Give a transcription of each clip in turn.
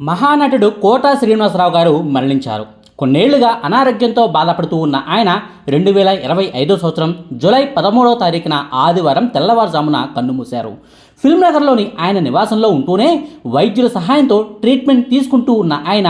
మహానటుడు quota Srinivasarao గారు మరణించారు. కొన్నేళ్ళుగా అనారోగ్యంతో బాధపడుతూ ఉన్న ఆయన రెండు వేల ఇరవై ఐదో సంవత్సరం జూలై పదమూడవ తారీఖున ఆదివారం తెల్లవారుజామున కన్నుమూశారు. ఫిల్మ్ నగర్లోని ఆయన నివాసంలో ఉంటూనే వైద్యుల సహాయంతో ట్రీట్మెంట్ తీసుకుంటూ ఉన్న ఆయన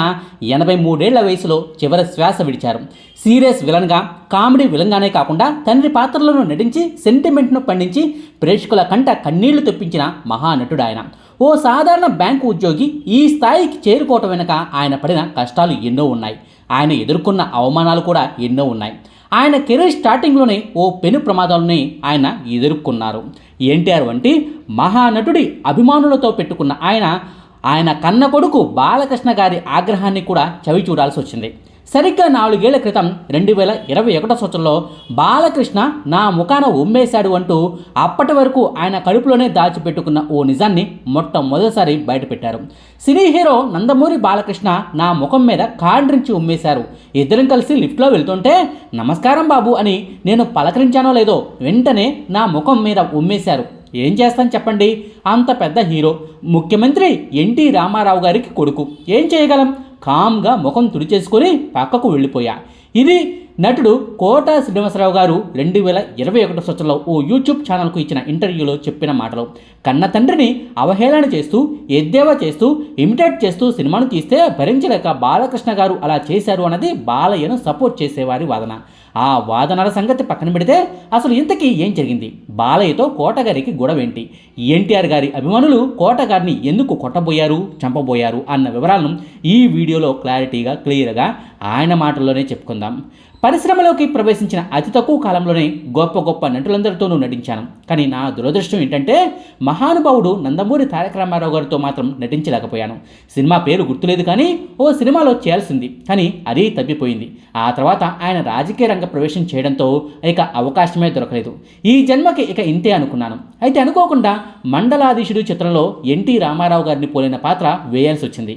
ఎనభై మూడేళ్ళ వయసులో చివరి శ్వాస విడిచారు. సీరియస్ విలన్గా కామెడీ విలన్గానే కాకుండా తండ్రి పాత్రలను నటించి సెంటిమెంట్ను పండించి ప్రేక్షకుల కంట కన్నీళ్ళు తెప్పించిన మహానటుడు ఆయన ఓ సాధారణ బ్యాంకు ఉద్యోగి ఈ స్థాయికి చేరుకోవటం వెనుక ఆయన పడిన కష్టాలు ఎన్నో ఉన్నాయి. ఆయన ఎదుర్కొన్న అవమానాలు కూడా ఎన్నో ఉన్నాయి. ఆయన కెరీర్ స్టార్టింగ్లోనే ఓ పెను ప్రమాదాలని ఆయన ఎదుర్కొన్నారు. ఎన్టీఆర్ వంటి మహానటుడి అభిమానులతో పెట్టుకున్న ఆయన ఆయన కన్న కొడుకు బాలకృష్ణ గారి ఆగ్రహాన్ని కూడా చవి చూడాల్సి వచ్చింది. సరిగ్గా నాలుగేళ్ళ క్రితం రెండు వేల ఇరవై ఒకటో సంవత్సరంలో బాలకృష్ణ నా ముఖాన ఉమ్మేశాడు అంటూ అప్పటి వరకు ఆయన కడుపులోనే దాచిపెట్టుకున్న ఓ నిజాన్ని మొట్టమొదటిసారి బయటపెట్టారు. సినీ హీరో నందమూరి బాలకృష్ణ నా ముఖం మీద కాండ్రించి ఉమ్మేశారు. ఇద్దరం కలిసి లిఫ్ట్లో వెళ్తుంటే నమస్కారం బాబు అని నేను పలకరించానో లేదో వెంటనే నా ముఖం మీద ఉమ్మేశారు. ఏం చేస్తాను చెప్పండి? అంత పెద్ద హీరో. ముఖ్యమంత్రి ఎన్టీ రామారావు గారికి కొడుకు. ఏం చేయగలం? కామ్గా ముఖం తుడిచేసుకొని పక్కకు వెళ్ళిపోయా. ఇది నటుడు కోట శ్రీనివాసరావు గారు రెండు వేల ఇరవై ఒకటో సంవత్సరంలో ఓ యూట్యూబ్ ఛానల్కు ఇచ్చిన ఇంటర్వ్యూలో చెప్పిన మాటలు. కన్న తండ్రిని అవహేళన చేస్తూ ఎద్దేవా చేస్తూ ఇమిటేట్ చేస్తూ సినిమాను తీస్తే భరించలేక బాలకృష్ణ గారు అలా చేశారు అన్నది బాలయ్యను సపోర్ట్ చేసేవారి వాదన. ఆ వాదనల సంగతి పక్కన పెడితే అసలు ఇంతకీ ఏం జరిగింది? బాలయ్యతో కోటగారికి గొడవేంటి? ఎన్టీఆర్ గారి అభిమానులు కోటగారిని ఎందుకు కొట్టబోయారు చంపబోయారు అన్న వివరాలను ఈ వీడియోలో క్లారిటీగా క్లియర్గా ఆయన మాటల్లోనే చెప్పుకుందాం. పరిశ్రమలోకి ప్రవేశించిన అతి తక్కువ కాలంలోనే గొప్ప గొప్ప నటులందరితోనూ నటించాను. కానీ నా దురదృష్టం ఏంటంటే మహానుభావుడు నందమూరి తారక రామారావు గారితో మాత్రం నటించలేకపోయాను. సినిమా పేరు గుర్తులేదు కానీ ఓ సినిమాలో చేయాల్సింది. కానీ అది తప్పిపోయింది. ఆ తర్వాత ఆయన రాజకీయ రంగ ప్రవేశం చేయడంతో ఇక అవకాశమే దొరకలేదు. ఈ జన్మకి ఇక ఇంతే అనుకున్నాను. అయితే అనుకోకుండా మండలాధీశుడు చిత్రంలో ఎన్టీ రామారావు గారిని పోలిన పాత్ర వేయాల్సి వచ్చింది.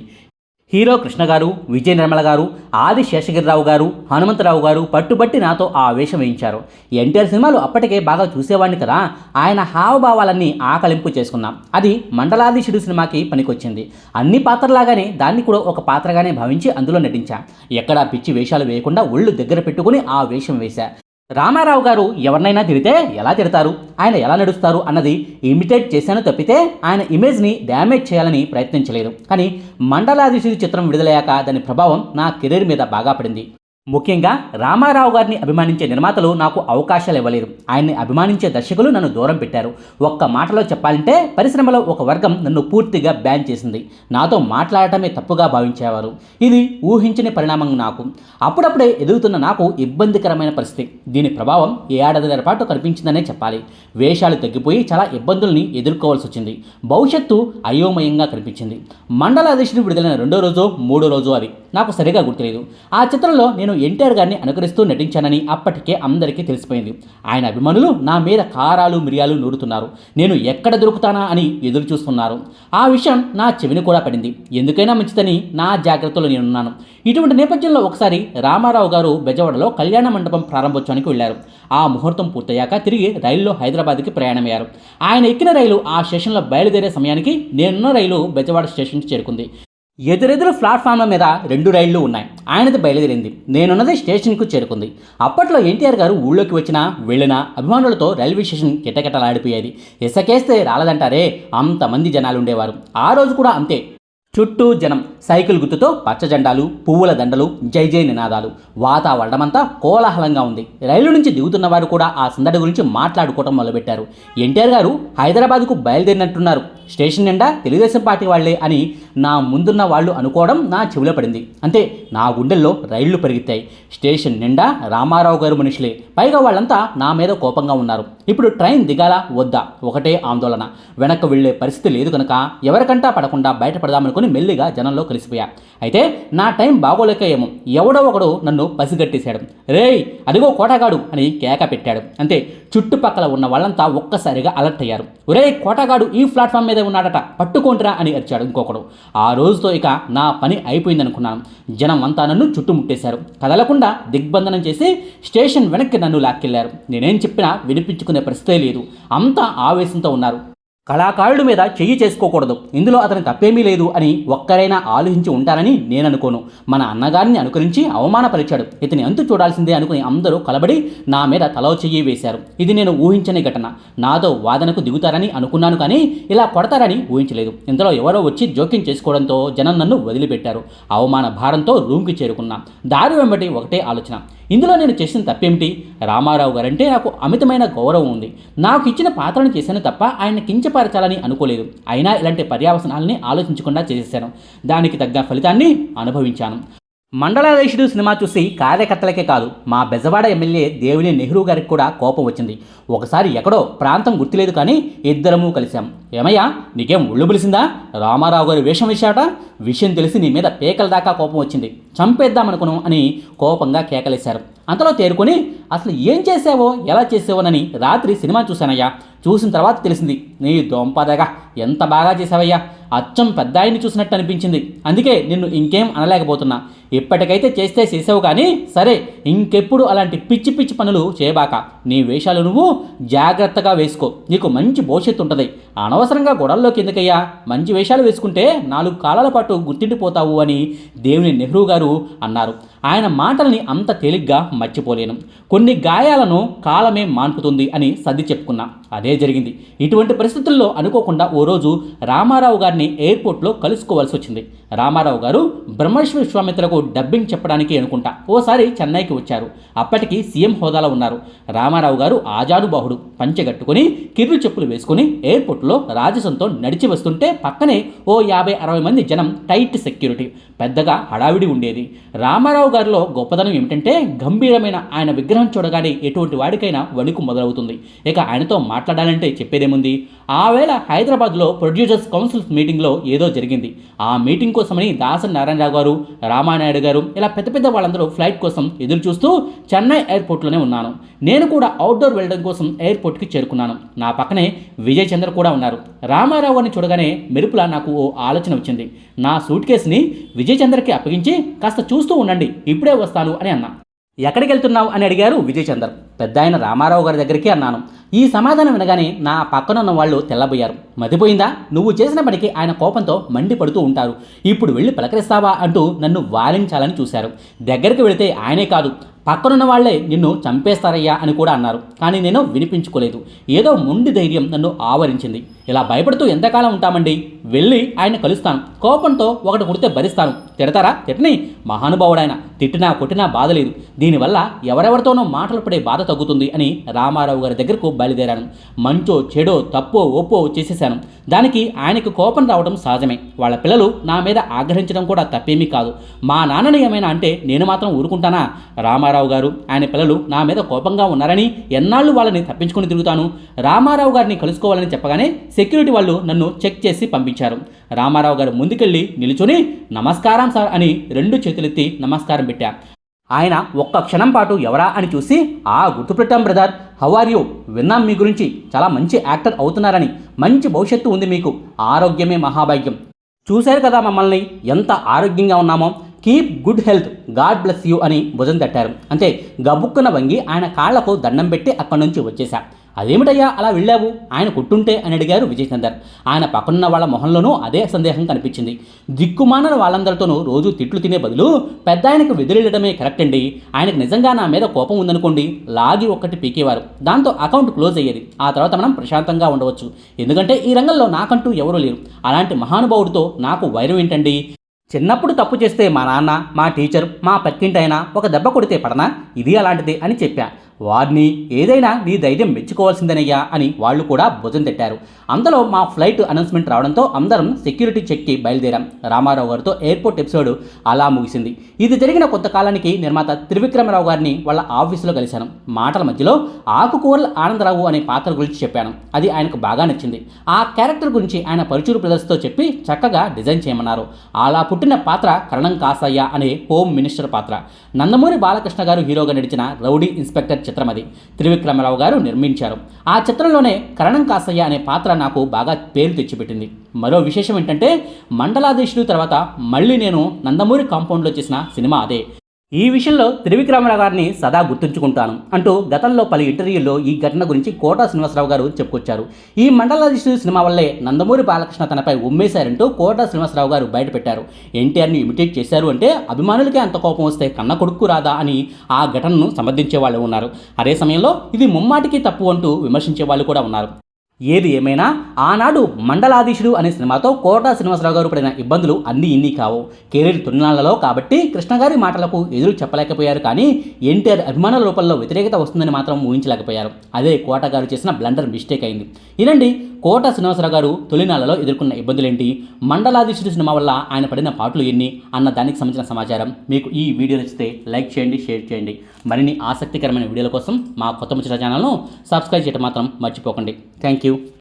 హీరో కృష్ణ గారు విజయ నిర్మల గారు ఆది శేషగిరిరావు గారు హనుమంతరావు గారు పట్టుబట్టి నాతో ఆ వేషం వేయించారు. ఎన్టీఆర్ సినిమాలు అప్పటికే బాగా చూసేవాడిని కదా ఆయన హావభావాలన్నీ ఆకలింపు చేసుకున్నాం. అది మండలాధీశుడు సినిమాకి పనికొచ్చింది. అన్ని పాత్రలాగానే దాన్ని కూడా ఒక పాత్రగానే భావించి అందులో నటించా. ఎక్కడా పిచ్చి వేషాలు వేయకుండా ఒళ్ళు దగ్గర పెట్టుకుని ఆ వేషం వేశా. రామారావు గారు ఎవరినైనా తిడితే ఎలా తిడతారు? ఆయన ఎలా నడుస్తారు అన్నది ఇమిటేట్ చేశాను తప్పితే ఆయన ఇమేజ్ని డ్యామేజ్ చేయాలని ప్రయత్నించలేదు కానీ మండలాదిశి చిత్రం విడుదలయ్యాక దాని ప్రభావం నా కెరీర్ మీద బాగా పడింది. ముఖ్యంగా రామారావు గారిని అభిమానించే నిర్మాతలు నాకు అవకాశాలు ఇవ్వలేరు ఆయన్ని అభిమానించే దర్శకులు నన్ను దూరం పెట్టారు. ఒక్క మాటలో చెప్పాలంటే పరిశ్రమలో ఒక వర్గం నన్ను పూర్తిగా బ్యాన్ చేసింది. నాతో మాట్లాడటమే తప్పుగా భావించేవారు. ఇది ఊహించని పరిణామం నాకు. అప్పుడప్పుడే ఎదుగుతున్న నాకు ఇబ్బందికరమైన పరిస్థితి. దీని ప్రభావం ఏ ఏడాదిన్నర పాటు కనిపించిందనే చెప్పాలి. వేషాలు తగ్గిపోయి చాలా ఇబ్బందుల్ని ఎదుర్కోవాల్సి వచ్చింది. భవిష్యత్తు అయోమయంగా కనిపించింది. మండల అధ్యక్షుడు విడుదలైన రెండో రోజు మూడో రోజు అది. నాకు సరిగా గుర్తులేదు. ఆ చిత్రంలో నేను ఎన్టీఆర్ గారిని అనుకరిస్తూ నటించానని అప్పటికే అందరికీ తెలిసిపోయింది. ఆయన అభిమానులు నా మీద కారాలు మిరియాలు నూరుతున్నారు. నేను ఎక్కడ దొరుకుతానా అని ఎదురు చూస్తున్నారు. ఆ విషయం నా చెవిని కూడా పడింది. ఎందుకైనా మంచిదని నా జాగ్రత్తలో నేనున్నాను. ఇటువంటి నేపథ్యంలో ఒకసారి రామారావు గారు బెజవాడలో కళ్యాణ మండపం ప్రారంభోత్సవానికి వెళ్ళారు ఆ ముహూర్తం పూర్తయ్యాక తిరిగి రైల్లో హైదరాబాద్కి ప్రయాణమయ్యారు. ఆయన ఎక్కిన రైలు ఆ స్టేషన్లో బయలుదేరే సమయానికి నేనున్న రైలు బెజవాడ స్టేషన్కి చేరుకుంది. ఎదురెదురు ప్లాట్ఫామ్ల మీద రెండు రైళ్ళు ఉన్నాయి. ఆయనది బయలుదేరింది. నేనున్నది స్టేషన్కు చేరుకుంది. అప్పట్లో ఎన్టీఆర్ గారు ఊళ్ళోకి వచ్చినా వెళ్ళినా అభిమానులతో రైల్వే స్టేషన్ కిటకిటలాడిపోయేది. ఇసకేస్తే రాలదంటారే అంతమంది జనాలు ఉండేవారు ఆ రోజు కూడా అంతే. చుట్టూ జనం సైకిల్ గుర్తుతో పచ్చ జెండాలు పువ్వుల దండలు జై జై నినాదాలు. వాతావరణమంతా కోలాహలంగా ఉంది. రైలు నుంచి దిగుతున్న వారు కూడా ఆ సందడి గురించి మాట్లాడుకోవటం మొదలుపెట్టారు. ఎన్టీఆర్ గారు హైదరాబాద్కు బయలుదేరినట్టున్నారు. స్టేషన్ నిండా తెలుగుదేశం పార్టీ వాళ్ళే అని నా ముందున్న వాళ్ళు అనుకోవడం నా చెవిలో పడింది. అంతే నా గుండెల్లో రైళ్ళు పెరిగితాయి స్టేషన్ నిండా రామారావు గారు మనుషులే. పైగా వాళ్ళంతా నా మీద కోపంగా ఉన్నారు. ఇప్పుడు ట్రైన్ దిగాలా? వద్దా? ఒకటే ఆందోళన. వెనక్కు వెళ్ళే పరిస్థితి లేదు కనుక ఎవరికంటా పడకుండా అనుకుని మెల్లిగా జనంలో కలిసిపోయా. అయితే నా టైం బాగోలేక ఏమో ఎవడో ఒకడు నన్ను పసిగట్టేశాడు. రేయ్ అదిగో కోటగాడు అని కేక పెట్టాడు. అంతే చుట్టుపక్కల ఉన్న వాళ్ళంతా ఒక్కసారిగా అలర్ట్ అయ్యారు. ఒరే కోటగాడు ఈ ప్లాట్ఫామ్ మీద ఉన్నాడట. పట్టుకుంటురా అని అరిచాడు ఇంకొకడు. ఆ రోజుతో ఇక నా పని అయిపోయిందనుకున్నాను. జనం అంతా నన్ను చుట్టుముట్టేశారు. కదలకుండా దిగ్బంధనం చేసి స్టేషన్ వెనక్కి నన్ను లాక్కెళ్ళారు. నేనేం చెప్పినా వినిపించుకునే పరిస్థితే లేదు. అంతా ఆవేశంతో ఉన్నారు. కళాకారుడి మీద చెయ్యి చేసుకోకూడదు. ఇందులో అతని తప్పేమీ లేదు అని ఒక్కరైనా ఆలోచించి ఉంటారని నేను అనుకోను మన అన్నగారిని అనుకరించి అవమానపరిచాడు. ఇతని అంతు చూడాల్సిందే అనుకుని అందరూ కలబడి నా మీద తలో చెయ్యి వేశారు. ఇది నేను ఊహించని ఘటన. నాతో వాదనకు దిగుతారని అనుకున్నాను కానీ ఇలా కొడతారని ఊహించలేదు. ఇంతలో ఎవరో వచ్చి జోక్యం చేసుకోవడంతో జనం నన్ను వదిలిపెట్టారు. అవమాన భారంతో రూమ్కి చేరుకున్నా. దారి వెంబటి ఒకటే ఆలోచన. ఇందులో నేను చేసిన తప్పేమిటి? రామారావు గారంటే నాకు అమితమైన గౌరవం ఉంది. నాకు ఇచ్చిన పాత్రను చేశాను తప్ప ఆయన కించపరచాలని అనుకోలేదు. అయినా ఇలాంటి పర్యావసనాలని ఆలోచించకుండా చేసేసాను దానికి తగ్గ ఫలితాన్ని అనుభవించాను. మండలాధీశుడు సినిమా చూసి కార్యకర్తలకే కాదు మా బెజవాడ ఎమ్మెల్యే దేవిని నెహ్రూ గారికి కూడా కోపం వచ్చింది. ఒకసారి ఎక్కడో ప్రాంతం గుర్తులేదు కానీ ఇద్దరము కలిశాం. ఏమయ్యా నీకేం ఒళ్ళు పిలిసిందా రామారావు గారి వేషం వేశాట విషయం తెలిసి నీ మీద పేకల దాకా కోపం వచ్చింది. చంపేద్దామనుకును అని కోపంగా కేకలేశారు. అంతలో తేరుకొని అసలు ఏం చేసావో ఎలా చేసావోనని రాత్రి సినిమా చూశానయ్యా. చూసిన తర్వాత తెలిసింది నీ దొంపదగా ఎంత బాగా చేసావయ్యా అచ్చం పెద్ద ఆయన్ని చూసినట్టు అనిపించింది. అందుకే నిన్ను ఇంకేం అనలేకపోతున్నా. ఇప్పటికైతే చేస్తే చేసావు కానీ సరే ఇంకెప్పుడు అలాంటి పిచ్చి పిచ్చి పనులు చేయబాక. నీ వేషాలు నువ్వు జాగ్రత్తగా వేసుకో. నీకు మంచి భవిష్యత్తు ఉంటుంది. అనవసరంగా గొడవల్లోకి ఎందుకయ్యా? మంచి వేషాలు వేసుకుంటే నాలుగు కాలాల పాటు గుర్తిండిపోతావు అని దేవుని నెహ్రూ గారు అన్నారు. ఆయన మాటల్ని అంత తేలిగ్గా మర్చిపోలేను. కొన్ని గాయాలను కాలమే మాన్పుతుంది అని సర్ది చెప్పుకున్నా. అదే జరిగింది. ఇటువంటి పరిస్థితుల్లో అనుకోకుండా ఓ రోజు రామారావు గారిని ఎయిర్పోర్ట్లో కలుసుకోవాల్సి వచ్చింది. రామారావు గారు బ్రహ్మేశ్వర విశ్వామిత్రకు డబ్బింగ్ చెప్పడానికి అనుకుంటా. ఓసారి చెన్నైకి వచ్చారు. అప్పటికి సీఎం హోదాలో ఉన్నారు. రామారావు గారు ఆజానుబాహుడు. పంచెగట్టుకుని కిర్రు చెప్పులు వేసుకుని ఎయిర్పోర్ట్లో రాజసంతో నడిచి వస్తుంటే పక్కనే ఓ యాభై అరవై మంది జనం టైట్ సెక్యూరిటీ పెద్దగా హడావిడి ఉండేది. రామారావు గారిలో గొప్పదనం ఏమిటంటే గంభీరమైన ఆయన విగ్రహం చూడగానే ఎటువంటి వాడికైనా వణుకు మొదలవుతుంది. ఇక ఆయనతో మాట్లాడాలంటే చెప్పేదేముంది? ఆవేళ హైదరాబాద్లో ప్రొడ్యూసర్స్ కౌన్సిల్ మీటింగ్లో ఏదో జరిగింది. ఆ మీటింగ్ కోసమని దాసరి నారాయణరావు గారు రామానాయుడు గారు ఇలా పెద్ద పెద్ద వాళ్ళందరూ ఫ్లైట్ కోసం ఎదురు చూస్తూ చెన్నై ఎయిర్పోర్ట్లోనే ఉన్నాను. నేను కూడా అవుట్డోర్ వెళ్ళడం కోసం ఎయిర్పోర్ట్కి చేరుకున్నాను. నా పక్కనే విజయ్ చంద్ర కూడా ఉన్నారు. రామారావు అని చూడగానే మెరుపులా నాకు ఓ ఆలోచన వచ్చింది. నా సూట్ కేసుని విజయ్ చంద్రకి అప్పగించి కాస్త చూస్తూ ఉండండి ఇప్పుడే వస్తాను అని అన్నా. ఎక్కడికి వెళ్తున్నావు అని అడిగారు విజయ్ చందర్ పెద్ద ఆయన రామారావు గారి దగ్గరికి అన్నాను. ఈ సమాధానం వినగానే నా పక్కనున్న వాళ్ళు తెల్లబోయారు. మతిపోయిందా? నువ్వు చేసిన పనికి ఆయన కోపంతో మండిపడుతూ ఉంటారు. ఇప్పుడు వెళ్ళి పలకరిస్తావా అంటూ నన్ను వారించాలని చూశారు. దగ్గరికి వెళితే ఆయనే కాదు పక్కనున్న వాళ్ళే నిన్ను చంపేస్తారయ్యా అని కూడా అన్నారు. కానీ నేను వినిపించుకోలేదు. ఏదో మొండి ధైర్యం నన్ను ఆవరించింది. ఇలా భయపడుతూ ఎంతకాలం ఉంటామండి? వెళ్ళి ఆయన కలుస్తాను. కోపంతో ఒకటి కొడితే భరిస్తాను. తిడతారా? తిట్టని. మహానుభావుడాయన తిట్టినా కొట్టినా బాధ లేదు. దీనివల్ల ఎవరెవరితోనో మాటలు పడే బాధ తగ్గుతుంది అని రామారావు గారి దగ్గరకు బయలుదేరాను. మంచో చెడో తప్పో ఒప్పో చేసేశాను. దానికి ఆయనకు కోపం రావడం సహజమే. వాళ్ళ పిల్లలు నా మీద ఆగ్రహించడం కూడా తప్పేమీ కాదు. మా నాన్నని ఏమైనా అంటే నేను మాత్రం ఊరుకుంటానా? రామారావు గారు ఆయన పిల్లలు నా మీద కోపంగా ఉన్నారని ఎన్నాళ్ళు వాళ్ళని తప్పించుకుని తిరుగుతాను. రామారావు గారిని కలుసుకోవాలని చెప్పగానే సెక్యూరిటీ వాళ్ళు నన్ను చెక్ చేసి పంపించారు. రామారావు గారు ముందుకెళ్ళి నిలుచుని నమస్కారం సార్ అని రెండు చేతులెత్తి నమస్కారం పెట్టా ఆయన ఒక్క క్షణం పాటు ఎవరా అని చూసి ఆ గుర్తుపెట్టాం బ్రదర్. How are you? విన్నాం మీ గురించి. చాలా మంచి యాక్టర్ అవుతున్నారని. మంచి భవిష్యత్తు ఉంది మీకు. ఆరోగ్యమే మహాభాగ్యం. చూశారు కదా మమ్మల్ని. ఎంత ఆరోగ్యంగా ఉన్నామో. Keep good health. God bless you అని భుజం తట్టారు. అంతే గబుక్కున వంగి ఆయన కాళ్ళకు దండం పెట్టి అక్కడి నుంచి వచ్చేశా అదేమిటయ్యా అలా వెళ్ళావు? ఆయన కొట్టుంటే అని అడిగారు విజయ్ చందర్ ఆయన పక్కనున్న వాళ్ళ మొహంలోనూ అదే సందేహం కనిపించింది. దిక్కుమానన వాళ్ళందరితోనూ రోజు తిట్లు తినే బదులు పెద్ద ఆయనకు వెదిరిల్లడమే కరెక్ట్ అండి. ఆయనకు నిజంగా నా మీద కోపం ఉందనుకోండి లాగి ఒక్కటి పీకేవారు. దాంతో అకౌంట్ క్లోజ్ అయ్యేది. ఆ తర్వాత మనం ప్రశాంతంగా ఉండవచ్చు. ఎందుకంటే ఈ రంగంలో నాకంటూ ఎవరూ లేరు. అలాంటి మహానుభావుడితో నాకు వైరం ఏంటండి? చిన్నప్పుడు తప్పు చేస్తే మా నాన్న మా టీచర్ మా పక్కింటైనా ఒక దెబ్బ కొడితే పడనా? ఇది అలాంటిదే అని చెప్పా. వారిని ఏదైనా నీ ధైర్యం మెచ్చుకోవాల్సిందేనయ్యా అని వాళ్ళు కూడా భుజం తట్టారు. అందులో మా ఫ్లైట్ అనౌన్స్మెంట్ రావడంతో అందరం సెక్యూరిటీ చెక్కి బయలుదేరాం. రామారావు గారితో ఎయిర్పోర్ట్ ఎపిసోడ్ అలా ముగిసింది. ఇది జరిగిన కొంతకాలానికి నిర్మాత త్రివిక్రమరావు గారిని వాళ్ళ ఆఫీసులో కలిశాను. మాటల మధ్యలో ఆకుకూరల ఆనందరావు అనే పాత్ర గురించి చెప్పాను. అది ఆయనకు బాగా నచ్చింది. ఆ క్యారెక్టర్ గురించి ఆయన పరిచూరు బ్రదర్స్తో చెప్పి చక్కగా డిజైన్ చేయమన్నారు. అలా పుట్టిన పాత్ర కరణం కాసయ్య అనే హోమ్ మినిస్టర్ పాత్ర. నందమూరి బాలకృష్ణ గారు హీరోగా నడిచిన రౌడీ ఇన్స్పెక్టర్ చిత్రం అది. త్రివిక్రమరావు గారు నిర్మించారు. ఆ చిత్రంలోనే కరణం కాసయ్య అనే పాత్ర నాకు బాగా పేరు తెచ్చిపెట్టింది. మరో విశేషం ఏంటంటే మండలాధీశుడు తర్వాత మళ్ళీ నేను నందమూరి కాంపౌండ్లో చేసిన సినిమా అదే. ఈ విషయంలో త్రివిక్రమరావు గారిని సదా గుర్తుంచుకుంటాను అంటూ గతంలో పలు ఇంటర్వ్యూల్లో ఈ ఘటన గురించి కోటా శ్రీనివాసరావు గారు చెప్పుకొచ్చారు. ఈ మండలాధీశుడు సినిమా వల్లే నందమూరి బాలకృష్ణ తనపై ఉమ్మేశారంటూ కోటా శ్రీనివాసరావు గారు బయటపెట్టారు. ఎన్టీఆర్ని ఇమిటేట్ చేశారు అంటే అభిమానులకే అంత కోపం వస్తే కన్న కొడుకు రాదా అని ఆ ఘటనను సమర్థించే వాళ్ళు ఉన్నారు. అదే సమయంలో ఇది ముమ్మాటికి తప్పు అంటూ విమర్శించే వాళ్ళు కూడా ఉన్నారు. ఏది ఏమైనా ఆనాడు మండలాధీశుడు అనే సినిమాతో కోట శ్రీనివాసరావు గారు పడిన ఇబ్బందులు అన్నీ ఇన్ని కావు. కెరీర్ తొలినాళ్ళలో కాబట్టి కృష్ణగారి మాటలకు ఎదురు చెప్పలేకపోయారు కానీ ఎన్టీఆర్ అభిమానుల రూపంలో వ్యతిరేకత వస్తుందని మాత్రం ఊహించలేకపోయారు. అదే కోట గారు చేసిన బ్లండర్ మిస్టేక్ అయింది. ఇదండి కోట శ్రీనివాసరావు గారు తొలినాళ్ళలో ఎదుర్కొన్న ఇబ్బందులేంటి? మండలాధీశుడు సినిమా వల్ల ఆయన పడిన పాటలు ఎన్ని? అన్న దానికి సంబంధించిన సమాచారం మీకు ఈ వీడియో నచ్చితే లైక్ చేయండి షేర్ చేయండి. మరిన్ని ఆసక్తికరమైన వీడియోల కోసం మా కొత్త ముచ్చట ఛానల్ను సబ్స్క్రైబ్ చేయడం మాత్రం మర్చిపోకండి. Thank you